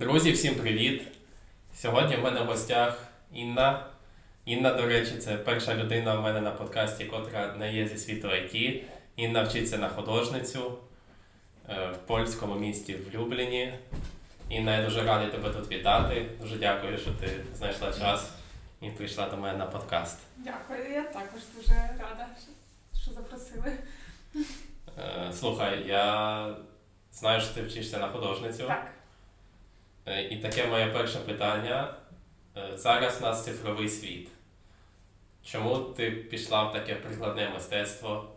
Друзі, всім привіт! Сьогодні в мене в гостях Інна. Інна, до речі, це перша людина в мене на подкасті, котра не є зі світу IT. Інна вчиться на художницю е, в польському місті в Любліні. Інна, я дуже радий тебе тут вітати. Дуже дякую, що ти знайшла час і прийшла до мене на подкаст. Дякую, я також дуже рада, що, запросили. Е, Слухай, я знаю, що ти вчишся на художницю. Так. Е, І таке моє перше питання. Е, Зараз у нас цифровий світ. Чому ти пішла в таке прикладне мистецтво,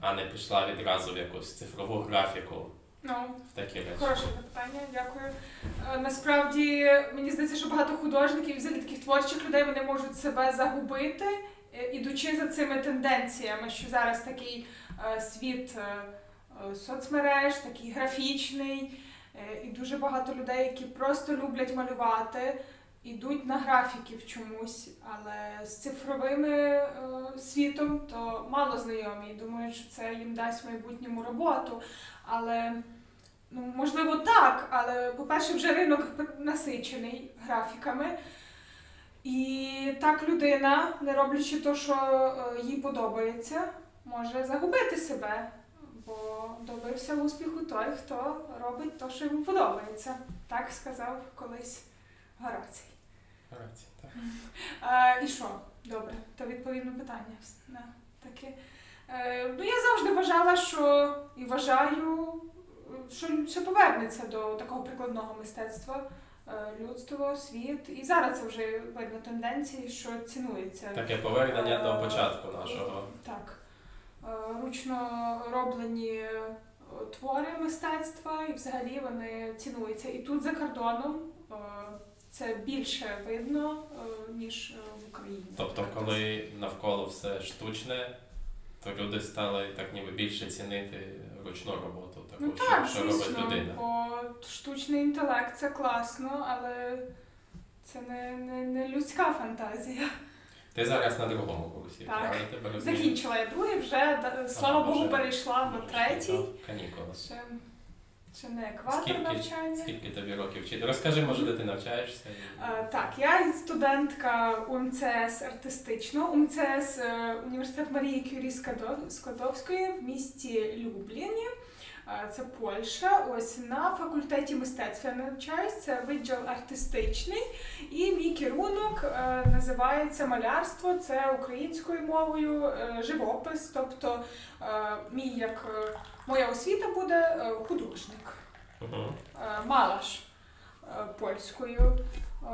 а не пішла відразу в якусь цифрову графіку Ну, в такі речі? хороше запитання, дякую. Е, Насправді мені здається, що багато художників, і взагалі таких творчих людей, вони можуть себе загубити, ідучи за цими тенденціями, що зараз такий світ соцмереж, такий графічний, і дуже багато людей, які просто люблять малювати. Ідуть на графіків чомусь, але з цифровими е, світом то мало знайомі. Думають, що це їм дасть майбутньому роботу. Але ну, можливо так, але по-перше, вже ринок насичений графіками. І так людина, не роблячи те, що е, їй подобається, може загубити себе. Бо добився успіху той, хто робить те, що йому подобається. Так сказав колись Горацій. Гаразд, так. Е, і що? Добре, то відповім на питання. Таке. Е, ну, я завжди вважала, що і вважаю, е, що все повернеться до такого прикладного мистецтва. Е, людство, світ. І зараз це вже видно тенденції, що цінується. Таке повернення до початку нашого. Так. Е, Ручно роблені е, твори мистецтва, і взагалі вони цінуються. І тут за кордоном е, це більше видно, ніж в Україні. Тобто, коли навколо все штучне, то люди стали так ніби більше цінити ручну роботу, таку, Ну так, що звісно, людина. бо штучний інтелект це класно, але це не, не, не людська фантазія. Ти зараз на другому курсі, Так. правильно тебе розумію? Закінчила я другий, вже да- слава Богу, вже. перейшла на третій. Канікули. Ще, ще не екватор Скільки, навчання. скільки тобі років вчити? Розкажи, може, де ти навчаєшся? Е, Так, я студентка УМЦС артистичного, УМЦС е, університет Марії Кюрі Скадов- Складовської в місті Любліні. Це Польща. Ось на факультеті мистецтв я навчаюсь. Це відділ артистичний. І мій керунок е, називається малярство. Це українською мовою е, живопис. Тобто е, мій як моя освіта буде художник. Малаш польською.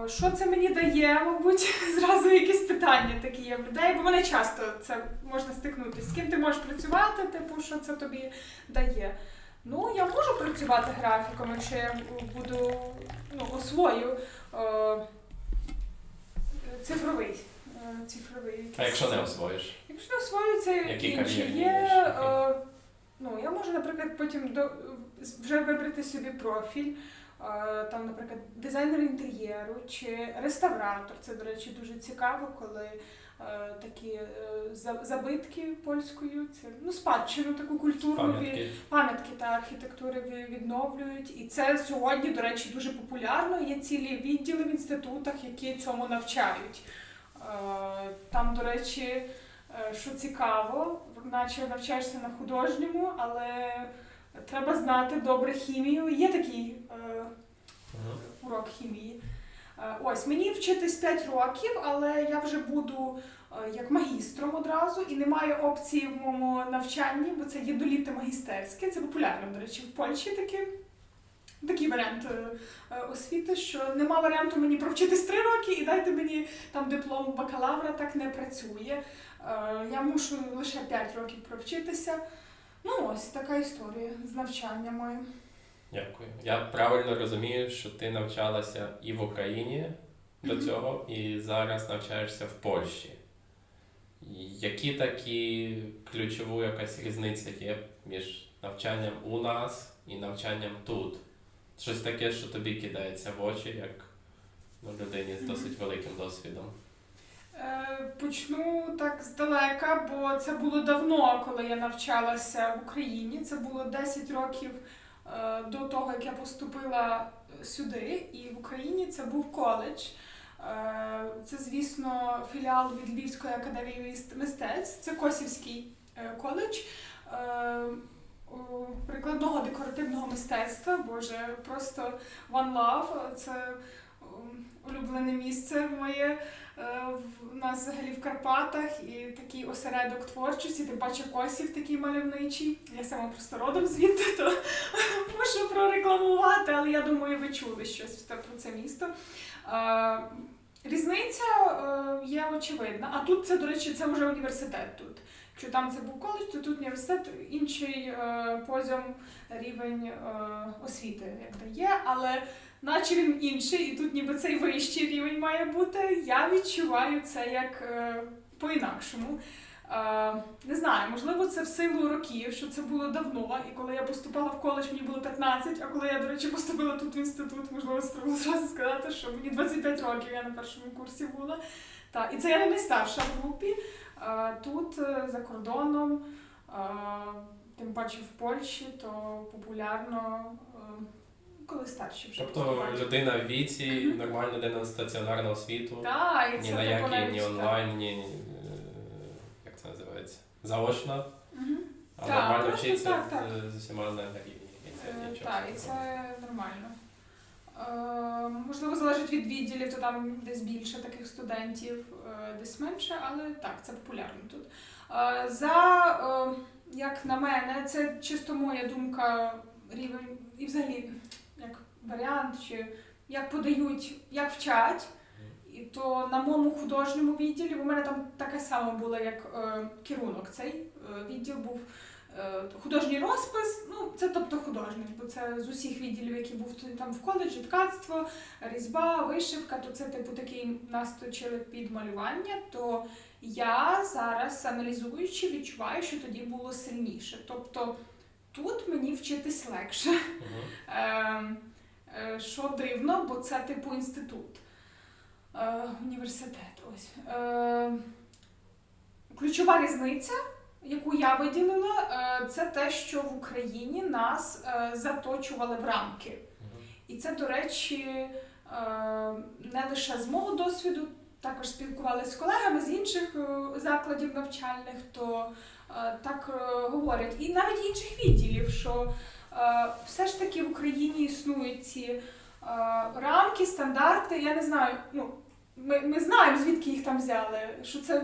Що це мені дає, мабуть, зразу якісь питання такі є в людей, бо мене часто це можна стикнутися. З ким ти можеш працювати, типу, що це тобі дає. Ну, я можу працювати графіком, якщо я буду ну, освою е, цифровий. е, цифровий якийсь. А якщо не освоїш? Якщо не освоюється Які інші кар'єрні є, е, ну я можу, наприклад, потім до вже вибрати собі профіль. е, Там, наприклад, дизайнер інтер'єру чи реставратор. Це, до речі, дуже цікаво, коли такі е, забитки польською, це ну спадщину таку культурну Пам'ятки? пам'ятки та архітектури відновлюють. І це сьогодні, до речі, дуже популярно. Є цілі відділи в інститутах, які цьому навчають. Е, Там, до речі, е, що цікаво, наче навчаєшся на художньому, але треба знати добре хімію. Є такий е, урок хімії. Е, Ось мені вчитись 5 років, але я вже буду е, як магістром одразу, і немає опції в моєму навчанні, бо це є доліте магістерське. Це популярно, до речі, в Польщі таке. Такий варіант е, освіти, що нема варіанту мені провчитись 3 роки і дайте мені там диплом бакалавра, так не працює. Я мушу лише 5 років провчитися. Ну ось така історія з навчанням моїм. Дякую. Я правильно розумію, що ти навчалася і в Україні до цього, і зараз навчаєшся в Польщі. Які такі ключову якась різниця є між навчанням у нас і навчанням тут? Щось таке, що тобі кидається в очі, як ну, людині з досить великим досвідом. Е, Почну так здалека, бо це було давно, коли я навчалася в Україні. Це було 10 років до того, як я поступила сюди, і в Україні це був коледж. Е, Це, звісно, філіал від Львівської академії мистецтв. Це Косівський е, коледж е, прикладного декоративного мистецтва. Боже, просто One Love. Це улюблене місце моє. Е, В нас взагалі в Карпатах і такий осередок творчості, тим паче Косів такий мальовничий. Я сама просто родом звідти, то можу прорекламувати, але я думаю, ви чули щось про це місто. Е, Різниця е, є очевидна. А тут це, до речі, це вже університет тут. Якщо там це був коледж, то тут університет інший позом рівень освіти як дає, але наче він інший, і тут ніби цей вищий рівень має бути. Я відчуваю це як е, по-інакшому. Е, не знаю, можливо, це в силу років, що це було давно, і коли я поступала в коледж, мені було 15, а коли я, до речі, поступила тут в інститут, можливо, зразу сказати, що мені 25 років, я на першому курсі була. Та, і це я не найстарша в групі. Е, Тут, за кордоном, тим паче в Польщі, то популярно, коли старші вже Тобто поступають. людина в віці, нормальна людина на стаціонарну освіту, Так, і ні це на типу які, навіть ні так. онлайн, ні, ні, е, як це називається, заочно, Мгм. а Так, нормально просто вчиться так, так. з- з усіма на рівні. І це Е, нічого. Так, і це нормально. Е, можливо, залежить від відділів, то там десь більше таких студентів, е, десь менше, але так, це популярно тут. Е, за, е, як на мене, це чисто моя думка, рівень, і взагалі, варіант, чи як подають, як вчать. І то на моєму художньому відділі у мене там таке саме було, як е, керунок. Цей е, відділ був е, художній розпис. Ну, це тобто художник, бо це з усіх відділів, які був там в коледжі, ткацтво, різьба, вишивка, то це типу такий нас точили під малювання. То я зараз, аналізуючи, відчуваю, що тоді було сильніше. Тобто тут мені вчитись легше. Мгм. Е, е, що дивно, бо це типу інститут, е, університет. Ось. Е, ключова різниця, яку я виділила, е, це те, що в Україні нас е, заточували в рамки. І це, до речі, е, не лише з мого досвіду, також спілкувалися з колегами з інших е, закладів навчальних, то е, так е, говорять. І навіть інших відділів, що е, все ж таки в Україні існують ці е, рамки, стандарти. Я не знаю, ну, ми, ми знаємо, звідки їх там взяли, що це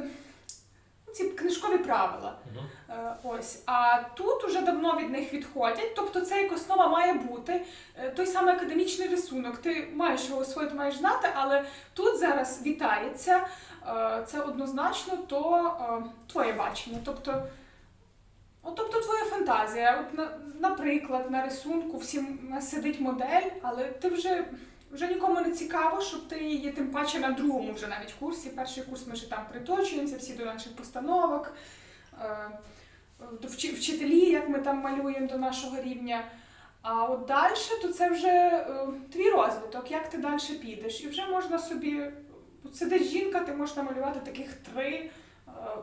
ну, ці книжкові правила. Мгм. Е, Ось, а тут уже давно від них відходять. Тобто це як основа має бути. Е, Той самий академічний рисунок. Ти маєш його освоїти, маєш знати, але тут зараз вітається. е, Це однозначно то е, твоє бачення. Тобто, от, тобто твоя фантазія. От, на, наприклад, на рисунку всім сидить модель, але ти вже. Вже нікому не цікаво, щоб ти її тим паче на другому вже навіть курсі. Перший курс ми вже там приточуємося, всі до наших постановок е, до вчи- вчителі, як ми там малюємо до нашого рівня. А от далі, то це вже е, твій розвиток, як ти далі підеш. І вже можна собі, от сидить жінка, ти можеш намалювати таких три, е,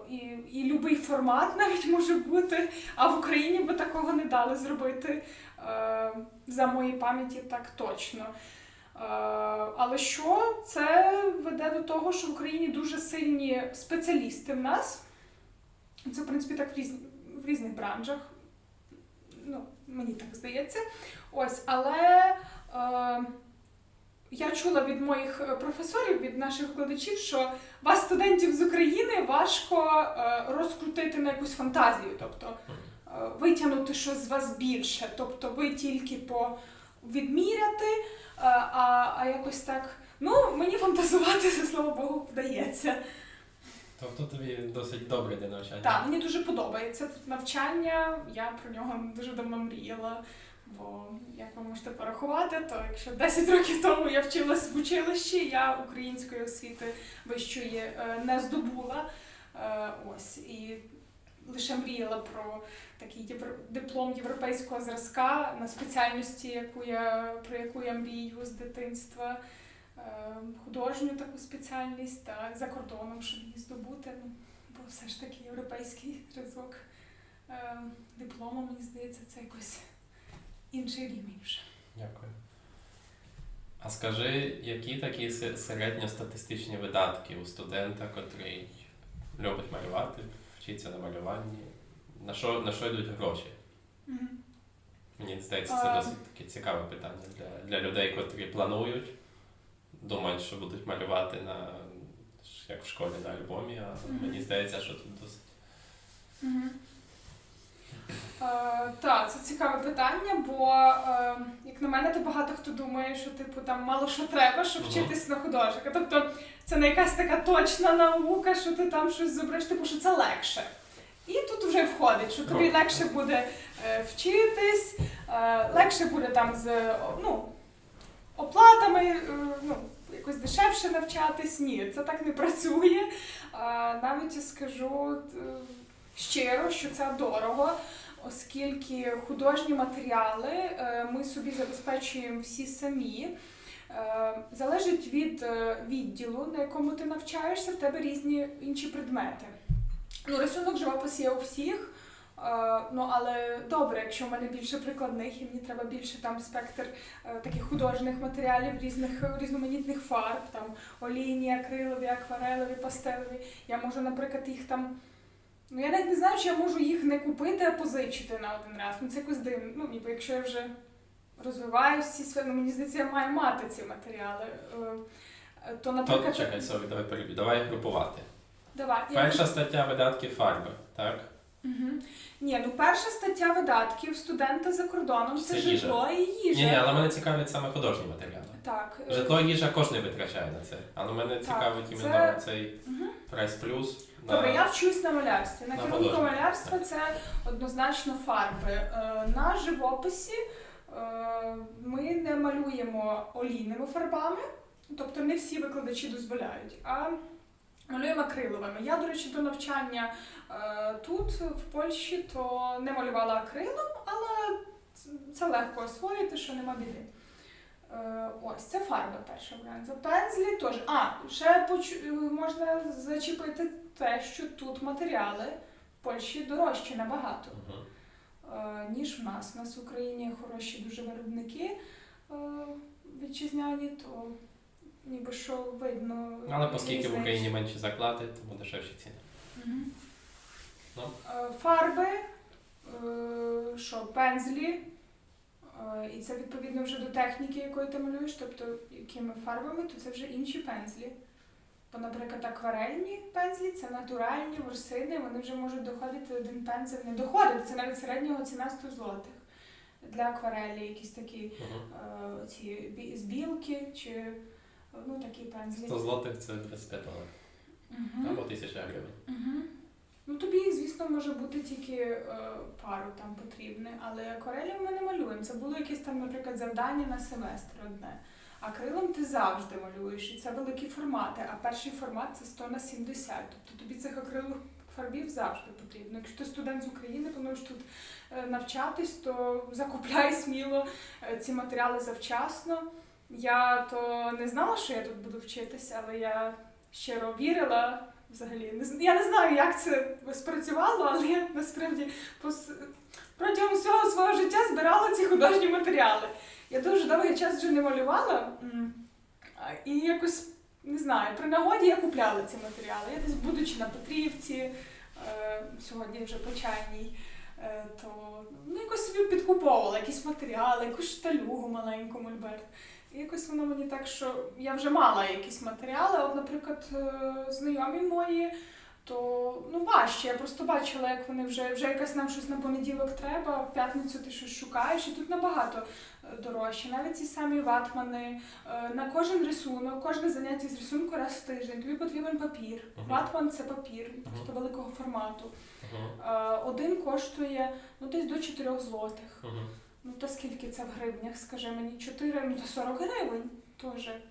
і, і будь-який формат навіть може бути. А в Україні би такого не дали зробити е, за моїй пам'яті так точно. Е, Але що це веде до того, що в Україні дуже сильні спеціалісти в нас. Це, в принципі, так в, різ... в різних бранжах. Ну, мені так здається. Ось, але е, я чула від моїх е, професорів, від наших викладачів, що вас, студентів з України, важко е, розкрутити на якусь фантазію, тобто е, витягнути щось з вас більше. Тобто ви тільки по відміряти, а, а якось так. Ну, мені фантазувати, слава Богу, вдається. Тобто тобі досить добре для навчання. Так, мені дуже подобається тут навчання. Я про нього дуже давно мріяла. Бо як ви можете порахувати, то якщо 10 років тому я вчилась в училищі, я української освіти вищої е, не здобула. Е, Ось і лише мріяла про такий диплом європейського зразка на спеціальності, яку я про яку я мрію з дитинства. Е, Художню таку спеціальність та за кордоном, щоб її здобути. Ну, бо все ж таки європейський зразок диплому, мені здається, це якось інший рівень вже. Дякую. А скажи, які такі середньостатистичні видатки у студента, котрий любить малювати, вчиться на малюванні? На що, на що йдуть гроші? Мгм. Мені здається, це досить таке цікаве питання для, для людей, котрі планують, думають, що будуть малювати на як в школі на альбомі, а Мгм. мені здається, що тут досить. Мгм. Е, Так, це цікаве питання, бо е, як на мене, то багато хто думає, що типу там мало що треба, щоб Мгм. вчитись на художника. Тобто це не якась така точна наука, що ти там щось зобриш, типу, що це легше. І тут вже входить, що тобі легше буде е, вчитись, е, легше буде там з о, ну, оплатами, е, ну, якось дешевше навчатись. Ні, це так не працює. Е, Навіть я скажу е, щиро, що це дорого, оскільки художні матеріали е, ми собі забезпечуємо всі самі. Е, Залежить від е, відділу, на якому ти навчаєшся, в тебе різні інші предмети. Ну, рисунок живопис є у всіх. Ну, але добре, якщо в мене більше прикладних, і мені треба більше там спектр таких художніх матеріалів, різних різноманітних фарб, там олійні, акрилові, акварелові, пастелеві. Я можу, наприклад, їх там. Ну, я навіть не знаю, чи я можу їх не купити, а позичити на один раз. Ну, це якось дивно. Ну, ніби якщо я вже розвиваю всі свої, ну, мені здається, я маю мати ці матеріали. Е, е, То, То, чекай, sorry, давай перебіг. Давай групувати. давай. я- Перша стаття видатки фарби, так? Мгм. Ні, ну перша стаття видатків студента за кордоном це, Це їжа. житло і їжа. Ні, ні, але мене цікавлять саме художні матеріали. Так. е, Житло і їжа кожен витрачає на це. Але мене Так, цікавить це- іменно цей Мгм. прайс плюс. Добре, я вчусь на малярстві. На На керунку малярства це однозначно фарби. Е, На живописі е, ми не малюємо олійними фарбами, тобто не всі викладачі дозволяють, а малюємо акриловими. Я, до речі, до навчання е, тут, в Польщі, то не малювала акрилом, але це легко освоїти, що нема біди. Е, Ось це фарба перша варіант. За пензлі теж. А, ще поч- е, можна зачепити те, що тут матеріали в Польщі дорожчі набагато, е, ніж в нас. У нас в Україні хороші дуже виробники вітчизняні, то ніби що видно. Але оскільки в. Україні менші заклади, тому дешевші ціни. Мгм. Ну. Фарби, що, пензлі. І це відповідно вже до техніки, якою ти малюєш, тобто якими фарбами, то це вже інші пензлі. Бо, наприклад, акварельні пензлі це натуральні ворсини, вони вже можуть доходити один пензель, не доходити, це навіть середнього ціна 100 злотих. Для акварелі якісь такі Мгм. е, ці бі- збілки чи ну, такі пензлі. 100 злотих це 25 доларів. Мгм. Або 1000 гривень. Угу. Ну тобі, звісно, може бути тільки е, пару там потрібне, але акварелі ми не малюємо. Це було якесь там, наприклад, завдання на семестр одне. Акрилом ти завжди малюєш, і це великі формати. А перший формат це 100 на 70. Тобто тобі цих акрилових фарбів завжди потрібно. Якщо ти студент з України, плануєш тут е, навчатись, то закупляй сміло е, ці матеріали завчасно. Я то не знала, що я тут буду вчитися, але я щиро вірила. Взагалі, не я не знаю, як це спрацювало, але я насправді пос- протягом всього свого життя збирала ці художні матеріали. Я дуже довгий час вже не малювала, і якось не знаю, при нагоді я купляла ці матеріали. Я десь, будучи на Петрівці, е, сьогодні вже Почайній, е, то ну, якось собі підкуповувала якісь матеріали, якусь шталюгу маленьку мольберт. І якось воно мені так, що я вже мала якісь матеріали, от, наприклад, е, знайомі мої, то ну важче. Я просто бачила, як вони вже вже якась нам щось на понеділок треба, в п'ятницю ти щось шукаєш, і тут набагато е, дорожче. Навіть ці самі ватмани, е, на кожен рисунок, кожне заняття з рисунку раз в тиждень. Тобі потрібен папір. Мгм. Ватман це папір, просто великого формату. Е, Один коштує ну десь до 4 злотих. Ну то скільки це в гривнях, скажи мені, 4, ну то 40 гривень теж. Е,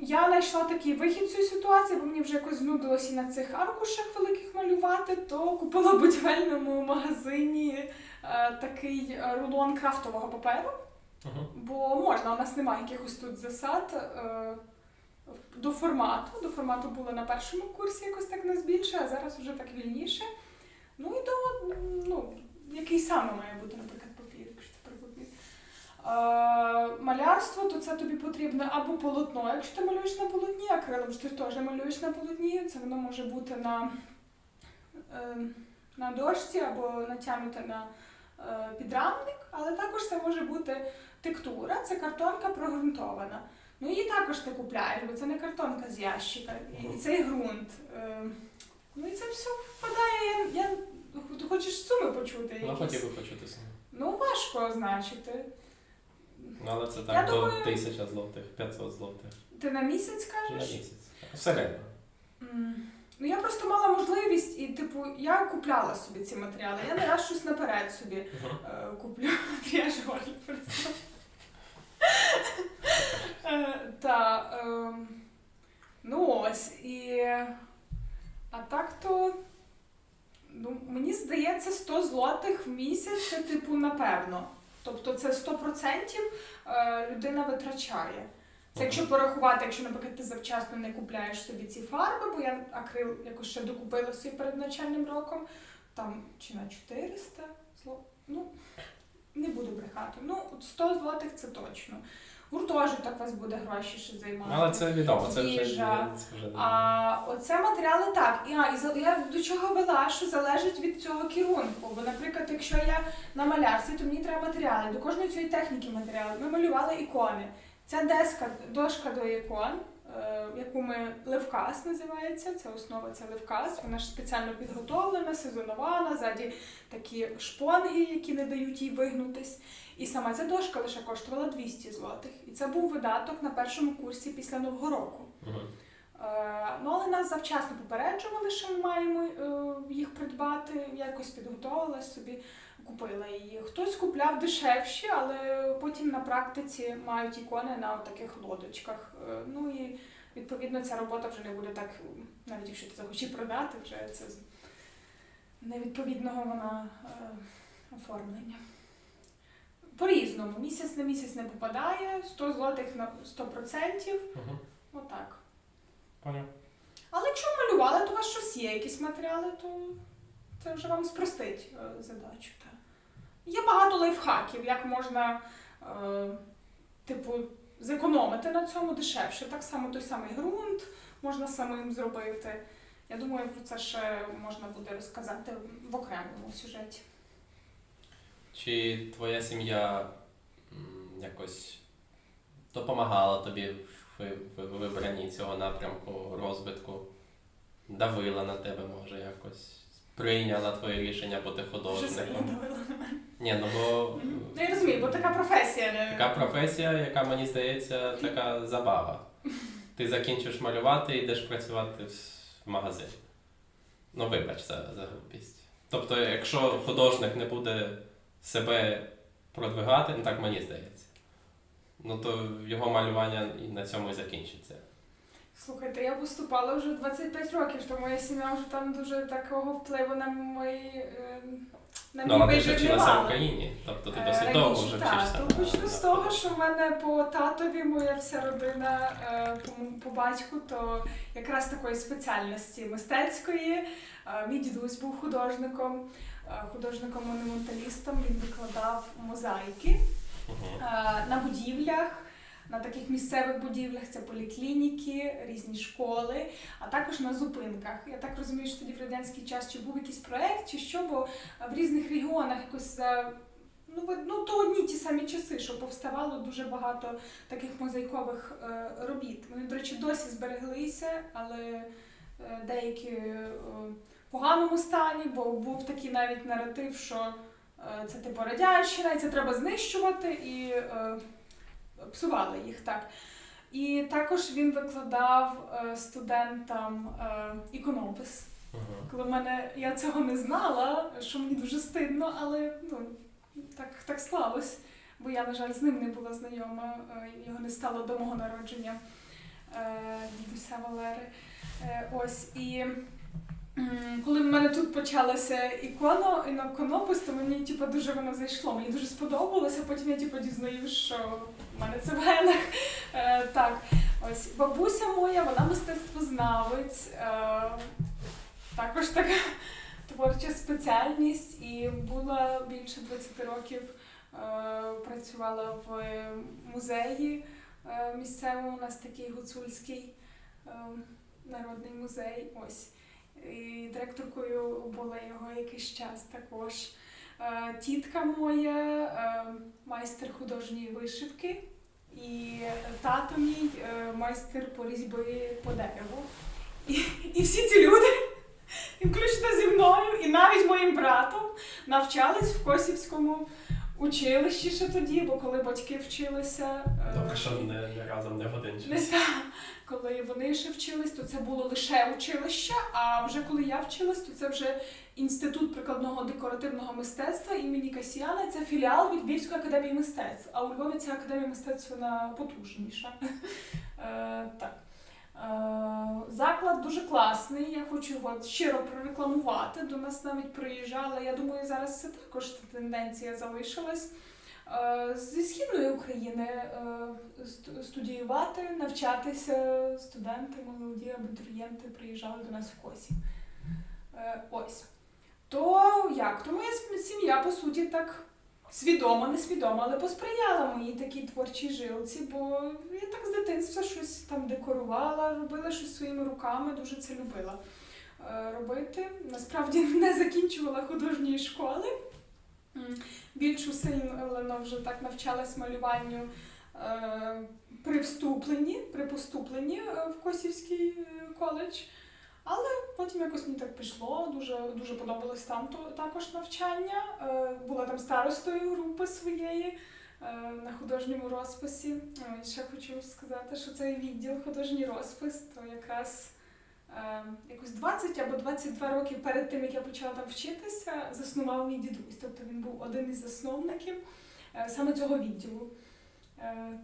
я знайшла такий вихід цієї ситуації, бо мені вже якось знудилося і на цих аркушах великих малювати, то купила в будівельному магазині е, такий рулон крафтового паперу, Мгм. бо можна, у нас немає якихось тут засад. Е, до формату. До формату було на першому курсі якось так нас більше, а зараз вже так вільніше. Ну і до, ну, який саме має бути, наприклад, папір, якщо малярство, то це тобі потрібно або полотно. Якщо ти малюєш на полотні, акрилом ж ти теж малюєш на полотні, це воно може бути на, е, на дошці або натягнуте на е, підрамник, але також це може бути тектура, це картонка прогрунтована. Ну її також ти купляєш, бо це не картонка з ящика. І, цей ґрунт. Е, ну і це все впадає. Я, я, ти хочеш суми почути? Ну, хотів би почути саме. Ну, важко означити. Ну, але це Я так до думаю- 1000 злотих, 500 злотих Ти на місяць на кажеш? місяць. В середньому. М. Ну я просто мала можливість, і типу, я купляла собі ці матеріали. Я не раз щось наперед собі Мгм. е, куплю тріажолі просто. Е, Та, ем, ну ось, і. А так то. Ну, мені здається, 100 злотих в місяць це, типу, напевно. Тобто це 100% е, людина витрачає. Це якщо порахувати, якщо, наприклад, ти завчасно не купляєш собі ці фарби, бо я акрил якось ще докупила собі перед навчальним роком, там чи на 400 зло. Ну, не буду брехати. Ну, 100 злотих це точно. Гуртожиток вас буде гроші ще займати. Але це відомо, це вже Їжа. це вже А оце матеріали так. І, а, і за- я до чого вела, що залежить від цього керунку. Бо, наприклад, якщо я на малярстві, то мені треба матеріали. До кожної цієї техніки матеріали. Ми малювали ікони. Ця деска, дошка до ікон, яку ми левкас називається, це основа це левкас. Вона ж спеціально підготовлена, сезонована, ззаді такі шпонги, які не дають їй вигнутись. І сама ця дошка лише коштувала 200 злотих. І це був видаток на першому курсі після Нового року. Е, Ну, але нас завчасно попереджували, що ми маємо е, їх придбати. Я якось підготувалась собі, купила її. Хтось купляв дешевші, але потім на практиці мають ікони на таких лодочках. Е, Ну і відповідно ця робота вже не буде так, навіть якщо ти захочеш продати, вже це з невідповідного вона е, оформлення. По-різному, місяць на місяць не попадає, 100 злотих на 100%. Мгм. Отак. Але якщо малювали, то у вас щось є, якісь матеріали, то це вже вам спростить е, задачу. Та. Є багато лайфхаків, як можна, е, типу, зекономити на цьому дешевше. Так само той самий ґрунт можна самим зробити. Я думаю, про це ще можна буде розказати в окремому сюжеті. Чи твоя сім'я якось допомагала тобі в ви- в вибранні цього напрямку розвитку? Давила на тебе, може, якось? Прийняла твоє рішення бути художником? Ні, ну бо Ну, я розумію, бо така професія. не- така професія, яка мені здається, така забава. Ти закінчиш малювати і йдеш працювати в магазин. Ну, вибач за, за грубість. Тобто, якщо художник не буде себе продвигати, ну так мені здається, ну то його малювання і на цьому і закінчиться. Слухайте, я поступала вже 25 років, то моя сім'я вже там дуже такого впливу на мої е, на Ну, мій ти ж вчилася в. Україні, тобто ти Е, досить довго вже так. вчишся. То почну з того, що в мене по татові, моя вся родина, е, по, по батьку, то якраз такої спеціальності мистецької. Мій дідусь був художником, художником-монументалістом. Він викладав мозаїки. Е, на будівлях, на таких місцевих будівлях це поліклініки, різні школи, а також на зупинках. Я так розумію, що тоді в радянський час чи був якийсь проект, чи що, бо в різних регіонах якось. Ну, ну, то одні ті самі часи, що повставало дуже багато таких мозаїкових е, робіт. Вони, до речі, досі збереглися, але е, деякі е, в поганому стані, бо був такий навіть наратив, що е, це типу радянщина, і це треба знищувати, і е, псували їх так. І також він викладав е, студентам е, іконопис. Мгм. Коли мене я цього не знала, що мені дуже стидно, але ну так, так склалось. Бо я, на жаль, з ним не була знайома, е, його не стало до мого народження дідуся Валери. Ось і коли в мене тут почалося іконо, іконопис, то мені типу, дуже воно зайшло. Мені дуже сподобалося. Потім я типу, дізнаюсь, що в мене це в генах. Е, так, ось бабуся моя, вона мистецтвознавець. Е, також така творча спеціальність і була більше 20 років працювала в музеї е, місцевому, у нас такий гуцульський е, народний музей. Ось. І директоркою була його якийсь час також. Е, Тітка моя, е, майстер художньої вишивки, і тато мій е, майстер по різьби по дереву. І, і всі ці люди, і включно зі мною, і навіть моїм братом, навчались в Косівському училищі ще тоді, бо коли батьки вчилися. Добре, що не, не разом, не в один не час. так. Коли вони ще вчились, то це було лише училище. А вже коли я вчилась, то це вже інститут прикладного декоративного мистецтва імені Касіяна. Це філіал від Львівської академії мистецтв. А у Львові ця академія мистецтв вона потужніша. Е, Так. Е, Заклад дуже класний. Я хочу його щиро прорекламувати. До нас навіть приїжджали. Я думаю, зараз це також тенденція залишилась. Е, Зі східної України е, студіювати, навчатися студенти, молоді абітурієнти приїжджали до нас в Косів. Е, Ось. То як? То моя сім'я, по суті, так свідомо, несвідомо, але посприяла моїй такій творчій жилці, бо я так з дитинства щось там декорувала, робила щось своїми руками, дуже це любила е, робити. Насправді не закінчувала художньої школи. М, Більшу сильно вже так навчалась малюванню е, при вступленні, при поступленні е, в Косівський коледж. Але потім якось мені так пішло, дуже, дуже подобалось там також навчання. Е, була там старостою групи своєї е, на художньому розписі. Е, ще хочу сказати, що цей відділ художній розпис, то якраз якось 20 або 22 роки перед тим, як я почала там вчитися, заснував мій дідусь. Тобто він був один із засновників саме цього відділу.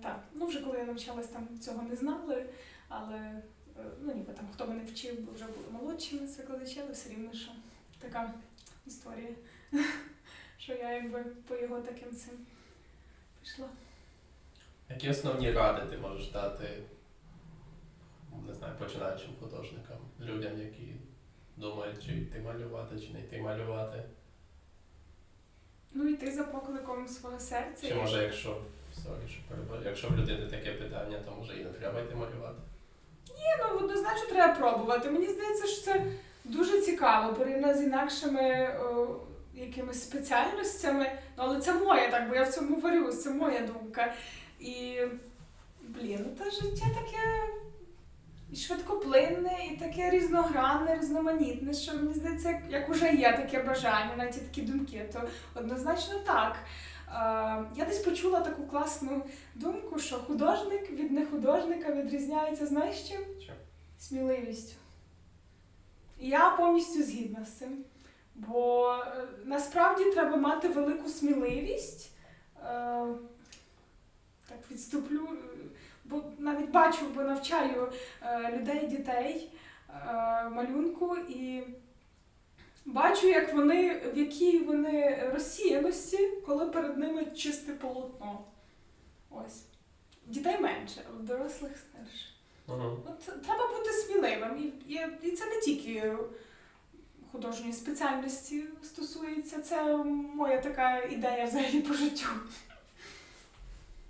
Так, ну вже коли я навчалась, там цього не знали, але ну ніби там хто мене вчив, бо вже були молодшими викладачі, але все рівно, що така історія, що я якби по його таким цим пішла. Які основні ради ти можеш дати, не знаю, починаючим художникам, людям, які думають, чи йти малювати, чи не йти малювати? Ну йти за покликом свого серця. Чи може, якщо sorry, що якщо в людини таке питання, то може і не треба йти малювати? Ні, ну однозначно треба пробувати. Мені здається, що це дуже цікаво порівняно з інакшими о, якимись спеціальностями. Ну, але це моє так, бо я в цьому варюсь, це моя думка. І блін, ну та життя таке швидкоплинне, і таке різногранне, різноманітне, що мені здається, як, уже є таке бажання, навіть такі думки, то однозначно так. Я десь почула таку класну думку, що художник від нехудожника відрізняється, знаєш чим? Чим? Сміливістю. І я повністю згідна з цим. Бо е, насправді треба мати велику сміливість. Е, Так відступлю, е, бо навіть бачу, бо навчаю людей, дітей малюнку і бачу, як вони, в якій вони розсіяності, коли перед ними чисте полотно. Ось. Дітей менше, а дорослих старше. Ага. От треба бути сміливим. І, і, і це не тільки художньої спеціальності стосується, це моя така ідея взагалі по життю.